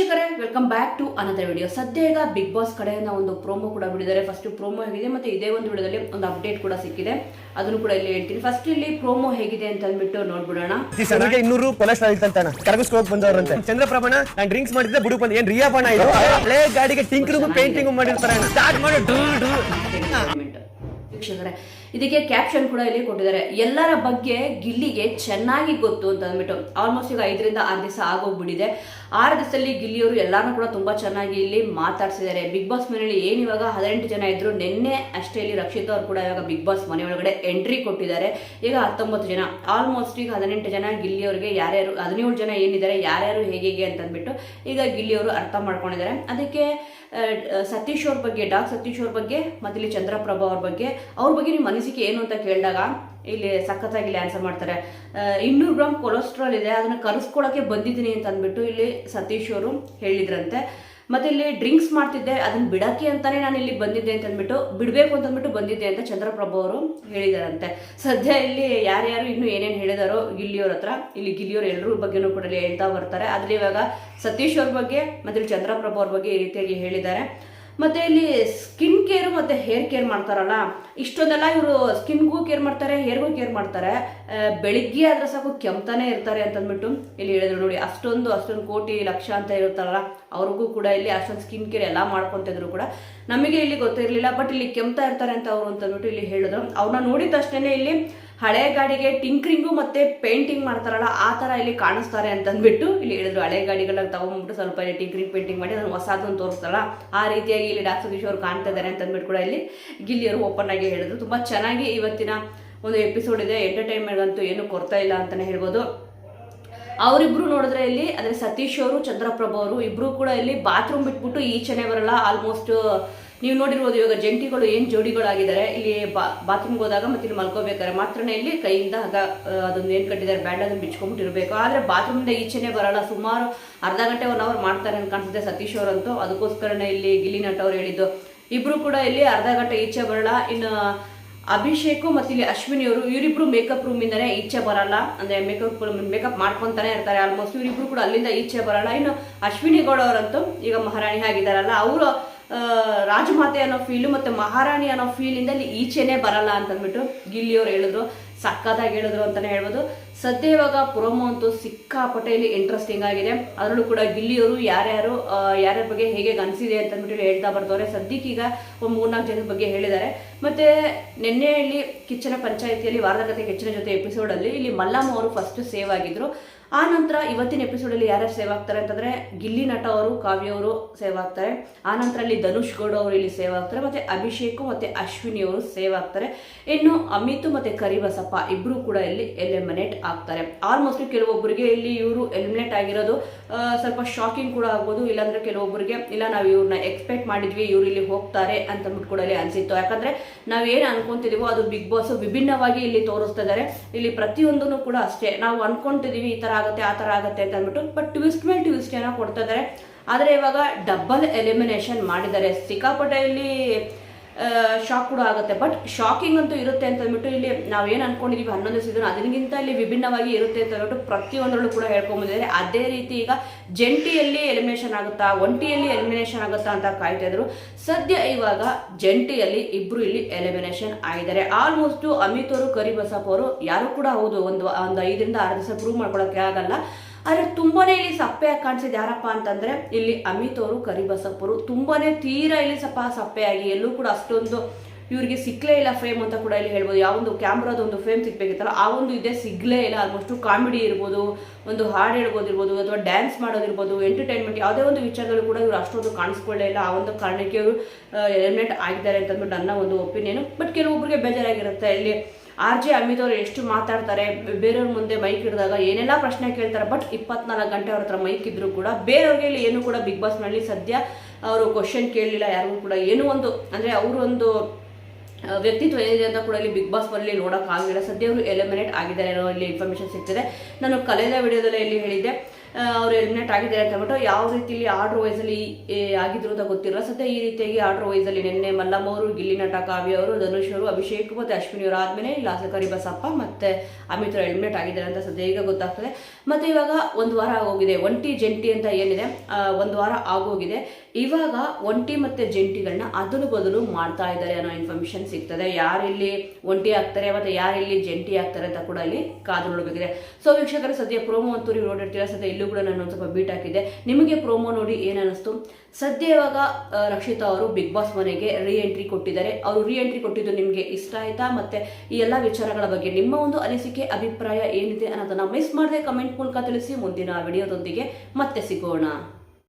ವೀಕ್ಷಕರೇ welcome back to another video ಸದ್ಯ ಈಗ ಬಿಗ್ ಬಾಸ್ ಕಡೆಯಿಂದ ಒಂದು ಪ್ರೋಮೋ ಕೂಡ ಬಿಡಿದ್ದಾರೆ. ಫಸ್ಟ್ ಪ್ರೋಮೋ ಹೇಗಿದೆ ಮತ್ತೆ ಇದೇ ಒಂದು ವಿಡಿಯೋದಲ್ಲಿ ಒಂದು ಅಪ್ಡೇಟ್ ಕೂಡ ಸಿಕ್ಕಿದೆ. ಅದನ್ನು ಕೂಡ ಇಲ್ಲಿ ಹೇಳ್ತೀನಿ. ಫಸ್ಟ್ ಇಲ್ಲಿ ಪ್ರೋಮೋ ಹೇಗಿದೆ ಅಂತ ಅಂದ್ಬಿಟ್ಟು ನೋಡ್ಬಿಡೋಣ. ಇನ್ನೂರು ಕೊಲೆಸ್ಟ್ರಾಲ್ ಇತ್ತಂತಾನ ಕರಗಿಸ್ಕೋಕ್ ಬಂದವ್ರಂತೆ. ಚಂದ್ರಪ್ರಭಣ ನಾನು ಡ್ರಿಂಕ್ಸ್ ಮಾಡಿದ್ರೆ ಬುಡುಕ್ ಬಂದ್. ಏನ್ ರಿಯಾ ಬಣ ಇದು ಹಳೆ ಗಾಡಿಗೆ ಟಿಂಕರಿಂಗ್ ಪೇಂಟಿಂಗ್ ಮಾಡಿರ್ತಾರೆ ಸ್ಟಾರ್ಟ್ ಮಾಡಿ. ಡೂ. ಇದಕ್ಕೆ ಕ್ಯಾಪ್ಷನ್ ಕೂಡ ಇಲ್ಲಿ ಕೊಟ್ಟಿದ್ದಾರೆ. ಎಲ್ಲರ ಬಗ್ಗೆ ಗಿಲ್ಲಿಗೆ ಚೆನ್ನಾಗಿ ಗೊತ್ತು ಅಂತ ಅಂದ್ಬಿಟ್ಟು ಆಲ್ಮೋಸ್ಟ್ ಈಗ ಐದರಿಂದ ಆರು ದಿವಸ ಆಗೋಗ್ಬಿಟ್ಟಿದೆ. ಆರು ದಿವಸದಲ್ಲಿ ಗಿಲ್ಲಿಯವರು ಎಲ್ಲರೂ ಕೂಡ ತುಂಬಾ ಚೆನ್ನಾಗಿ ಇಲ್ಲಿ ಮಾತಾಡ್ಸಿದ್ದಾರೆ. ಬಿಗ್ ಬಾಸ್ ಮನೆಯಲ್ಲಿ ಏನು ಇವಾಗ ಹದಿನೆಂಟು ಜನ ಇದ್ರು, ನಿನ್ನೆ ಅಷ್ಟೇ ಇಲ್ಲಿ ರಕ್ಷಿತ್ ಅವರು ಕೂಡ ಇವಾಗ ಬಿಗ್ ಬಾಸ್ ಮನೆ ಒಳಗಡೆ ಎಂಟ್ರಿ ಕೊಟ್ಟಿದ್ದಾರೆ. ಈಗ ಹತ್ತೊಂಬತ್ತು ಜನ ಆಲ್ಮೋಸ್ಟ್ ಈಗ ಹದಿನೆಂಟು ಜನ ಗಿಲ್ಲಿಯವರಿಗೆ ಯಾರ್ಯಾರು, ಹದಿನೇಳು ಜನ ಏನಿದ್ದಾರೆ, ಯಾರ್ಯಾರು ಹೇಗೆ ಹೇಗೆ ಅಂತ ಅಂದ್ಬಿಟ್ಟು ಈಗ ಗಿಲ್ಲಿಯವರು ಅರ್ಥ ಮಾಡ್ಕೊಂಡಿದ್ದಾರೆ. ಅದಕ್ಕೆ ಸತೀಶ್ ಅವ್ರ ಬಗ್ಗೆ, ಡಾಕ್ ಸತೀಶ್ ಅವ್ರ ಬಗ್ಗೆ ಮತ್ತಿಲ್ಲಿ ಚಂದ್ರಪ್ರಭಾ ಅವ್ರ ಬಗ್ಗೆ ಅವ್ರ ಬಗ್ಗೆ ನಿಮ್ಮ ಅನಿಸಿಕೆ ಏನು ಅಂತ ಕೇಳಿದಾಗ ಇಲ್ಲಿ ಸಖತ್ತಾಗಿ ಇಲ್ಲಿ ಆನ್ಸರ್ ಮಾಡ್ತಾರೆ. ಇನ್ನೂರು ಗ್ರಾಮ್ ಕೊಲೆಸ್ಟ್ರಾಲ್ ಇದೆ, ಅದನ್ನ ಕರೆಸ್ಕೊಳಕ್ಕೆ ಬಂದಿದ್ದೀನಿ ಅಂತ ಅಂದ್ಬಿಟ್ಟು ಇಲ್ಲಿ ಸತೀಶ್ ಅವರು ಹೇಳಿದ್ರಂತೆ. ಮತ್ತೆ ಇಲ್ಲಿ ಡ್ರಿಂಕ್ಸ್ ಮಾಡ್ತಿದ್ದೆ, ಅದನ್ನ ಬಿಡಕ್ಕೆ ಅಂತಾನೆ ನಾನು ಇಲ್ಲಿ ಬಂದಿದ್ದೆ ಅಂತ ಅಂದ್ಬಿಟ್ಟು, ಬಿಡಬೇಕು ಅಂತ ಅಂದ್ಬಿಟ್ಟು ಬಂದಿದ್ದೆ ಅಂತ ಚಂದ್ರಪ್ರಭು ಅವರು ಹೇಳಿದಾರಂತೆ. ಸದ್ಯ ಇಲ್ಲಿ ಯಾರ್ಯಾರು ಇನ್ನು ಏನೇನು ಹೇಳಿದಾರೋ ಗಿಲ್ಲಿಯವ್ರ ಹತ್ರ, ಇಲ್ಲಿ ಗಿಲ್ಲಿಯವ್ರ ಎಲ್ಲರ ಬಗ್ಗೆನೂ ಕೂಡ ಹೇಳ್ತಾ ಬರ್ತಾರೆ. ಆದ್ರೆ ಇವಾಗ ಸತೀಶ್ ಅವ್ರ ಬಗ್ಗೆ ಮತ್ತೆ ಚಂದ್ರಪ್ರಭು ಅವ್ರ ಬಗ್ಗೆ ಈ ರೀತಿಯಾಗಿ ಹೇಳಿದ್ದಾರೆ. ಮತ್ತೆ ಇಲ್ಲಿ ಸ್ಕಿನ್ ಕೇರ್ ಮತ್ತೆ ಹೇರ್ ಕೇರ್ ಮಾಡ್ತಾರಲ್ಲ, ಇಷ್ಟೊಂದೆಲ್ಲ ಇವರು ಸ್ಕಿನ್ಗೂ ಕೇರ್ ಮಾಡ್ತಾರೆ ಹೇರ್ಗೂ ಕೇರ್ ಮಾಡ್ತಾರೆ. ಬೆಳಿಗ್ಗೆ ಆದ್ರೆ ಸಾಕು ಕೆಮ್ತಾನೆ ಇರ್ತಾರೆ ಅಂತಂದ್ಬಿಟ್ಟು ಇಲ್ಲಿ ಹೇಳಿದ್ರು ನೋಡಿ. ಅಷ್ಟೊಂದು ಅಷ್ಟೊಂದು ಕೋಟಿ ಲಕ್ಷ ಅಂತ ಇರುತ್ತಾರಲ್ಲ ಅವ್ರಿಗೂ ಕೂಡ ಇಲ್ಲಿ ಅಷ್ಟೊಂದು ಸ್ಕಿನ್ ಕೇರ್ ಎಲ್ಲ ಮಾಡ್ಕೊಂತಿದ್ರು ಕೂಡ ನಮಗೆ ಇಲ್ಲಿ ಗೊತ್ತಿರಲಿಲ್ಲ ಬಟ್ ಇಲ್ಲಿ ಕೆಮ್ತಾ ಇರ್ತಾರೆ ಅಂತ ಅವರು ಅಂತ ಅಂದ್ಬಿಟ್ಟು ಇಲ್ಲಿ ಹೇಳಿದ್ರು ಅವ್ರನ್ನ ನೋಡಿದ ತಕ್ಷಣ ಇಲ್ಲಿ ಹಳೆ ಗಾಡಿಗೆ ಟಿಂಕ್ರಿಂಗು ಮತ್ತೆ ಪೇಂಟಿಂಗ್ ಮಾಡ್ತಾರಲ್ಲ, ಆ ತರ ಇಲ್ಲಿ ಕಾಣಿಸ್ತಾರೆ ಅಂತ ಅಂದ್ಬಿಟ್ಟು ಇಲ್ಲಿ ಹೇಳಿದ್ರು. ಹಳೆ ಗಾಡಿಗಳನ್ನ ತಗೊಂಡ್ಬಿಟ್ಟು ಸ್ವಲ್ಪ ಇಲ್ಲಿ ಟಿಂಕ್ರಿಂಗ್ ಪೇಂಟಿಂಗ್ ಮಾಡಿ ಅದನ್ನು ಹೊಸದನ್ನು ತೋರಿಸ್ತಾರಲ್ಲ, ಆ ರೀತಿಯಾಗಿ ಇಲ್ಲಿ ಡಾಕ್ಟರ್ ಕಿಶೋರ್ ಕಾಣ್ತಾ ಅಂತ ಅಂದ್ಬಿಟ್ಟು ಕೂಡ ಇಲ್ಲಿ ಗಿಲ್ಲಿಯವರು ಓಪನ್ ಆಗಿ ಹೇಳಿದ್ರು. ತುಂಬಾ ಚೆನ್ನಾಗಿ ಇವತ್ತಿನ ಒಂದು ಎಪಿಸೋಡ್ ಇದೆ. ಎಂಟರ್ಟೈನ್ಮೆಂಟ್ ಅಂತೂ ಏನು ಕೊಡ್ತಾ ಇಲ್ಲ ಅಂತಾನೆ ಹೇಳ್ಬೋದು. ಅವರಿಬ್ರು ನೋಡಿದ್ರೆ ಇಲ್ಲಿ, ಅಂದ್ರೆ ಸತೀಶ್ ಅವರು, ಚಂದ್ರಪ್ರಭ ಅವರು, ಇಬ್ರು ಕೂಡ ಇಲ್ಲಿ ಬಾತ್ರೂಮ್ ಬಿಟ್ಬಿಟ್ಟು ಈಚೆನೆ ಬರಲ್ಲ. ಆಲ್ಮೋಸ್ಟ್ ನೀವು ನೋಡಿರ್ಬೋದು ಇವಾಗ ಜಂಟಿಗಳು ಏನ್ ಜೋಡಿಗಳಾಗಿದ್ದಾರೆ. ಇಲ್ಲಿ ಬಾತ್ರೂಮ್ಗೆ ಹೋದಾಗ ಮತ್ತೆ ಇಲ್ಲಿ ಮಲ್ಕೋಬೇಕಾದ್ರೆ ಮಾತ್ರನೇ ಇಲ್ಲಿ ಕೈಯಿಂದ ಹಗ ಅದೊಂದು ಏನ್ ಕಟ್ಟಿದ್ದಾರೆ ಬ್ಯಾಂಡ್ ಅದನ್ನು ಬಿಚ್ಕೊಂಡ್ಬಿಟ್ಟಿರ್ಬೇಕು ಆದ್ರೆ ಬಾತ್ರೂಮಿಂದ ಈಚೆನೆ ಬರಲ್ಲ. ಸುಮಾರು ಅರ್ಧ ಗಂಟೆ ಒನ್ ಅವರ್ ಮಾಡ್ತಾರೆ ಅಂತ ಕಾಣಿಸುತ್ತೆ ಸತೀಶ್ ಅವರಂತೂ. ಅದಕ್ಕೋಸ್ಕರನೇ ಇಲ್ಲಿ ಗಿಲ್ಲಿ ಅವ್ರು ಹೇಳಿದ್ದು. ಇಬ್ರು ಕೂಡ ಇಲ್ಲಿ ಅರ್ಧ ಗಂಟೆ ಈಚೆ ಬರಲ್ಲ. ಇನ್ನು ಅಭಿಷೇಕ್ ಮತ್ತೆ ಇಲ್ಲಿ ಅಶ್ವಿನಿ ಅವರು, ಇವರಿಬ್ರು ಮೇಕಪ್ ರೂಮ್ ಇಂದಾನೆ ಈಚೆ ಬರಲ್ಲ. ಅಂದ್ರೆ ಮೇಕಪ್ ಮೇಕಪ್ ಮಾಡ್ಕೊಂತಾನೆ ಇರ್ತಾರೆ ಆಲ್ಮೋಸ್ಟ್ ಇವರಿಬ್ರು ಕೂಡ ಅಲ್ಲಿಂದ ಈಚೆ ಬರಲ್ಲ. ಇನ್ನು ಅಶ್ವಿನಿ ಗೌಡ ಅವರಂತೂ ಈಗ ಮಹಾರಾಣಿ ಆಗಿದ್ದಾರಲ್ಲ, ಅವರು ರಾಜಮಾತೆ ಅನ್ನೋ ಫೀಲು ಮತ್ತೆ ಮಹಾರಾಣಿ ಅನ್ನೋ ಫೀಲಿಂದ ಇಲ್ಲಿ ಈಚೆನೆ ಬರಲ್ಲ ಅಂತ ಅಂದ್ಬಿಟ್ಟು ಗಿಲ್ಲಿಯವರು ಹೇಳಿದ್ರು. ಸಕ್ಕತ್ತಾಗಿ ಹೇಳಿದ್ರು ಅಂತಾನೆ ಹೇಳ್ಬೋದು. ಸದ್ಯ ಇವಾಗ ಪ್ರೊಮೋ ಅಂತೂ ಸಿಕ್ಕಾಪಟ್ಟೆ ಇಲ್ಲಿ ಇಂಟ್ರೆಸ್ಟಿಂಗ್ ಆಗಿದೆ. ಅದರಲ್ಲೂ ಕೂಡ ಗಿಲ್ಲಿಯವರು ಯಾರ್ಯಾರು ಯಾರ್ಯಾರ ಬಗ್ಗೆ ಹೇಗೆ ಅನಿಸಿದೆ ಅಂತ ಅಂದ್ಬಿಟ್ಟು ಹೇಳ್ತಾ ಬರ್ತವ್ರೆ ಸದ್ಯಕ್ಕೀಗ ಒಂದು ಮೂರ್ನಾಲ್ಕು ಜನದ ಬಗ್ಗೆ ಹೇಳಿದ್ದಾರೆ. ಮತ್ತೆ ನಿನ್ನೆ ಇಲ್ಲಿ ಕಿಚ್ಚನ ಪಂಚಾಯಿತಿಯಲ್ಲಿ ವಾರದ ಹೆಚ್ಚಿನ ಜೊತೆ ಎಪಿಸೋಡ್ ಅಲ್ಲಿ ಇಲ್ಲಿ ಮಲ್ಲಮ್ಮ ಅವರು ಫಸ್ಟ್ ಸೇವ್ ಆಗಿದ್ರು. ಆ ನಂತರ ಇವತ್ತಿನ ಎಪಿಸೋಡ್ ಅಲ್ಲಿ ಯಾರ್ಯಾರು ಸೇವ್ ಆಗ್ತಾರೆ ಅಂತಂದ್ರೆ ಗಿಲ್ಲಿ ನಟ ಅವರು, ಕಾವ್ಯ ಅವರು ಸೇವ್ ಆಗ್ತಾರೆ. ಆ ನಂತರ ಅಲ್ಲಿ ಧನುಷ್ ಗೌಡ ಅವರು ಇಲ್ಲಿ ಸೇವ್ ಆಗ್ತಾರೆ. ಮತ್ತೆ ಅಭಿಷೇಕ್ ಮತ್ತೆ ಅಶ್ವಿನಿ ಅವರು ಸೇವ್ ಆಗ್ತಾರೆ. ಇನ್ನು ಅಮಿತ್ ಮತ್ತೆ ಕರಿಬಸಪ್ಪ ಇಬ್ರು ಕೂಡ ಇಲ್ಲಿ ಎಲಿಮಿನೇಟ್ ಆಗ್ತಾರೆ ಆಲ್ಮೋಸ್ಟ್ ಕೆಲವೊಬ್ಬರಿಗೆ ಇಲ್ಲಿ ಇವರು ಎಲಿಮಿನೇಟ್ ಆಗಿರೋದು ಸ್ವಲ್ಪ ಶಾಕಿಂಗ್ ಕೂಡ ಆಗ್ಬೋದು. ಇಲ್ಲಾಂದ್ರೆ ಕೆಲವೊಬ್ಬರಿಗೆ, ಇಲ್ಲ, ನಾವು ಇವ್ರನ್ನ ಎಕ್ಸ್ಪೆಕ್ಟ್ ಮಾಡಿದ್ವಿ, ಇವ್ರು ಇಲ್ಲಿ ಹೋಗ್ತಾರೆ ಅಂತ ಕೂಡ ಅನ್ಸಿತ್ತು. ಯಾಕಂದ್ರೆ ಏನು ಅನ್ಕೊಂತಿದೀವೋ, ಅದು ಬಿಗ್ ಬಾಸ್ ವಿಭಿನ್ನವಾಗಿ ಇಲ್ಲಿ ತೋರಿಸ್ತಾ ಇದ್ದಾರೆ ಇಲ್ಲಿ ಪ್ರತಿಯೊಂದನ್ನು ಕೂಡ ಅಷ್ಟೇ. ನಾವು ಅನ್ಕೊಂತಿದೀವಿ, ಈ ತರ ಆಗುತ್ತೆ, ಆ ತರ ಆಗುತ್ತೆ ಅಂತ ಅಂದ್ಬಿಟ್ಟು ಬಟ್ ಟ್ವಿಸ್ಟ್ ಮೇಲೆ ಟ್ವಿಸ್ಟ್ ಏನೋ ಕೊಡ್ತಾ ಇದ್ದಾರೆ ಆದ್ರೆ ಇವಾಗ ಡಬಲ್ ಎಲಿಮಿನೇಷನ್ ಮಾಡಿದ್ದಾರೆ. ಸಿಕ್ಕಾಪಟ್ಟೆ ಇಲ್ಲಿ ಶಾಕ್ ಕೂಡ ಆಗುತ್ತೆ. ಬಟ್ ಶಾಕಿಂಗ್ ಅಂತೂ ಇರುತ್ತೆ ಅಂತ ಅಂದ್ಬಿಟ್ಟು ಇಲ್ಲಿ ನಾವೇನು ಅನ್ಕೊಂಡಿದೀವಿ ಹನ್ನೊಂದು ಸೀಸನ್ ಅದನಿಗಿಂತ ಇಲ್ಲಿ ವಿಭಿನ್ನವಾಗಿ ಇರುತ್ತೆ ಅಂತ ಪ್ರತಿಯೊಂದರಲ್ಲೂ ಕೂಡ ಹೇಳ್ಕೊಂಬಂದಿದ್ದಾರೆ ಅದೇ ರೀತಿ ಈಗ ಜಂಟಿಯಲ್ಲಿ ಎಲಿಮಿನೇಷನ್ ಆಗುತ್ತಾ, ಒಂಟಿಯಲ್ಲಿ ಎಲಿಮಿನೇಷನ್ ಆಗುತ್ತಾ ಅಂತ ಕಾಯ್ತಾ ಇದ್ರು. ಸದ್ಯ ಇವಾಗ ಜಂಟಿಯಲ್ಲಿ ಇಬ್ಬರು ಇಲ್ಲಿ ಎಲಿಮಿನೇಷನ್ ಆಗಿದ್ದಾರೆ. ಆಲ್ಮೋಸ್ಟ್ ಅಮಿತ್ ಅವರು, ಕರಿಬಸಪ್ಪ ಅವರು ಯಾರು ಕೂಡ ಹೌದು, ಒಂದು ಒಂದು ಐದರಿಂದ ಆರು ದಿವಸ ಪ್ರೂವ್ ಮಾಡ್ಕೊಳಕ್ಕೆ ಆಗಲ್ಲ. ಆದ್ರೆ ತುಂಬಾ ಇಲ್ಲಿ ಸಪ್ಪೆಯಾಗಿ ಕಾಣಿಸಿದ್ ಯಾರಪ್ಪ ಅಂತಂದ್ರೆ ಇಲ್ಲಿ ಅಮಿತ್ ಅವರು, ಕರಿಬಸಪ್ಪರು. ತುಂಬಾ ತೀರಾ ಇಲ್ಲಿ ಸ್ವಲ್ಪ ಸಪ್ಪೆಯಾಗಿ ಎಲ್ಲೂ ಕೂಡ ಅಷ್ಟೊಂದು ಇವರಿಗೆ ಸಿಕ್ಕಲೇ ಇಲ್ಲ ಫೇಮ್ ಅಂತ ಕೂಡ ಇಲ್ಲಿ ಹೇಳ್ಬೋದು. ಯಾವೊಂದು ಕ್ಯಾಮ್ರಾದ ಒಂದು ಫೇಮ್ ಸಿಗ್ಬೇಕಿತ್ತಲ್ಲ, ಆ ಒಂದು ಇದೇ ಸಿಗ್ಲೇ ಇಲ್ಲ. ಆಲ್ಮೋಸ್ಟ್ ಕಾಮಿಡಿ ಇರ್ಬೋದು, ಒಂದು ಹಾಡು ಹೇಳ್ಬೋದಿರ್ಬೋದು ಅಥವಾ ಡ್ಯಾನ್ಸ್ ಮಾಡೋದಿರ್ಬೋದು ಎಂಟರ್ಟೈನ್ಮೆಂಟ್ ಯಾವುದೇ ಒಂದು ವಿಚಾರಗಳು ಕೂಡ ಇವರು ಅಷ್ಟೊಂದು ಕಾಣಿಸ್ಕೊಳ್ಳೇ ಇಲ್ಲ. ಆ ಒಂದು ಕಾರಣಕ್ಕೆ ಇವರು ಎಲಿಮಿನೇಟ್ ಆಗಿದ್ದಾರೆ ಅಂತಂದ್ಬಿಟ್ಟು ನನ್ನ ಒಂದು ಒಪಿನಿಯನ್ ಬಟ್ ಕೆಲವೊಬ್ಬರಿಗೆ ಬೇಜಾರಾಗಿರುತ್ತೆ. ಇಲ್ಲಿ ಆರ್ ಜೆ ಅಮಿತ್ ಎಷ್ಟು ಮಾತಾಡ್ತಾರೆ, ಬೇರೆಯವ್ರ ಮುಂದೆ ಮೈಕ್ ಹಿಡಿದಾಗ ಏನೆಲ್ಲ ಪ್ರಶ್ನೆ ಕೇಳ್ತಾರೆ ಬಟ್ ಇಪ್ಪತ್ನಾಲ್ಕು ಗಂಟೆ ಅವ್ರ ಹತ್ರ ಮೈಕ್ ಇದ್ರು ಕೂಡ ಬೇರೆಯವ್ರಿಗೆ ಇಲ್ಲಿ ಏನು ಕೂಡ ಬಿಗ್ ಬಾಸ್ನಲ್ಲಿ ಸದ್ಯ ಅವರು ಕ್ವಶನ್ ಕೇಳಲಿಲ್ಲ, ಯಾರಿಗೂ ಕೂಡ ಏನು ಒಂದು, ಅಂದ್ರೆ ಅವರೊಂದು ವ್ಯಕ್ತಿತ್ವ ಏನಿದೆ ಅಂತ ಕೂಡ ಇಲ್ಲಿ ಬಿಗ್ ಬಾಸ್ ಬರಲಿ ನೋಡೋಕ್ಕಾಗಲಿಲ್ಲ. ಸದ್ಯ ಅವರು ಎಲಿಮಿನೇಟ್ ಆಗಿದ್ದಾರೆ ಅನ್ನೋ ಇಲ್ಲಿ ಇನ್ಫಾರ್ಮೇಶನ್ ಸಿಗ್ತಿದೆ. ನಾನು ಕಳೆದ ವಿಡಿಯೋದಲ್ಲಿ ಇಲ್ಲಿ ಹೇಳಿದ್ದೆ. ಅವರು ಎಲಿಮಿನೇಟ್ ಆಗಿದ್ದಾರೆ ಅಂತ ಹೇಳ್ಬಿಟ್ಟು ಯಾವ ರೀತಿಲಿ ಆರ್ಡರ್ ವೈಸಲ್ಲಿ ಆಗಿದ್ರು ಅಂತ ಗೊತ್ತಿಲ್ಲ ಸದ್ಯ ಈ ರೀತಿಯಾಗಿ ಆರ್ಡರ್ ವೈಸಲ್ಲಿ ನಿನ್ನೆ ಮಲ್ಲಮ್ಮ ಅವರು, ಗಿಲ್ಲಿ ನಟ ಕಾವ್ಯ ಅವರು, ಧನುಷ್ ಅವರು, ಅಭಿಷೇಕ್ ಮತ್ತು ಅಶ್ವಿನಿ ಅವರು ಆದ್ಮೇಲೆ ಲಾಸಕರಿ ಬಸಪ್ಪ ಮತ್ತೆ ಅಮಿತ್ ಅವರು ಎಲಿಮಿನೇಟ್ ಆಗಿದ್ದಾರೆ ಅಂತ ಸದ್ಯ ಈಗ ಗೊತ್ತಾಗ್ತದೆ. ಮತ್ತೆ ಇವಾಗ ಒಂದು ವಾರ ಆಗೋಗಿದೆ. ಒಂಟಿ ಜಂಟಿ ಅಂತ ಏನಿದೆ ಒಂದು ವಾರ ಆಗೋಗಿದೆ. ಇವಾಗ ಒಂಟಿ ಮತ್ತೆ ಜಂಟಿಗಳನ್ನ ಅದನ್ನು ಬದಲು ಮಾಡ್ತಾ ಇದ್ದಾರೆ ಅನ್ನೋ ಇನ್ಫಾರ್ಮೇಷನ್ ಸಿಗ್ತದೆ. ಯಾರಿಲ್ಲಿ ಒಂಟಿ ಆಗ್ತಾರೆ, ಮತ್ತೆ ಯಾರಿಲ್ಲಿ ಜಂಟಿ ಆಗ್ತಾರೆ ಅಂತ ಕೂಡ ಇಲ್ಲಿ ಕಾದು ನೋಡಬೇಕಿದೆ. ಸೊ ವೀಕ್ಷಕರ, ಸದ್ಯ ಪ್ರೋಮೋ ಅಂತೂ ನೋಡಿರ್ತೀರ ಸದ್ಯ ಇಲ್ಲೂ ಕೂಡ ನಾನು ಸ್ವಲ್ಪ ಬೀಟ್ ಹಾಕಿದ್ದೆ. ನಿಮಗೆ ಪ್ರೋಮೋ ನೋಡಿ ಏನಿಸ್ತು ಸದ್ಯ ಇವಾಗ ರಕ್ಷಿತಾ ಅವರು ಬಿಗ್ ಬಾಸ್ ಮನೆಗೆ ರೀ ಎಂಟ್ರಿ ಕೊಟ್ಟಿದ್ದಾರೆ. ಅವರು ರೀ ಎಂಟ್ರಿ ಕೊಟ್ಟಿದ್ದು ನಿಮಗೆ ಇಷ್ಟ ಆಯ್ತಾ? ಮತ್ತೆ ಈ ಎಲ್ಲ ವಿಚಾರಗಳ ಬಗ್ಗೆ ನಿಮ್ಮ ಒಂದು ಅನಿಸಿಕೆ, ಅಭಿಪ್ರಾಯ ಏನಿದೆ ಅನ್ನೋದನ್ನ ಮಿಸ್ ಮಾಡದೆ ಕಮೆಂಟ್ ಮೂಲಕ ತಿಳಿಸಿ. ಮುಂದಿನ ವಿಡಿಯೋದೊಂದಿಗೆ ಮತ್ತೆ ಸಿಗೋಣ.